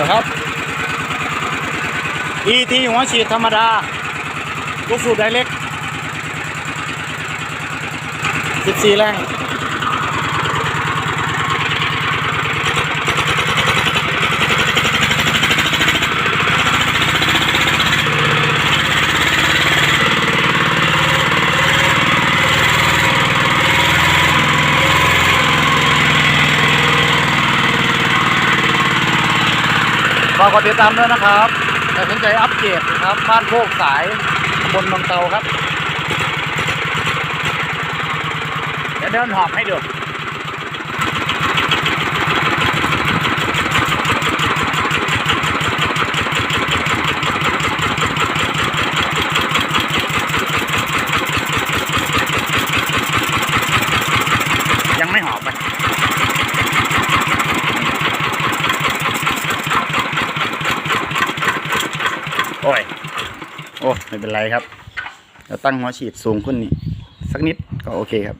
นะครับ ET หัวฉีดธรรมดา ลูกสูบไดเล็ก 14 แรง ฝากกดติดตามด้วยนะครับแต่สนใจอัปเกรดนะครับบ้านโคกสายบนบางเตาครับจะเดินหอบให้ดูยังไม่หอบไป โอ้ย โอ้ ไม่เป็นไรครับ เราตั้งหัวฉีดสูงขึ้นนี่ สักนิดก็โอเคครับ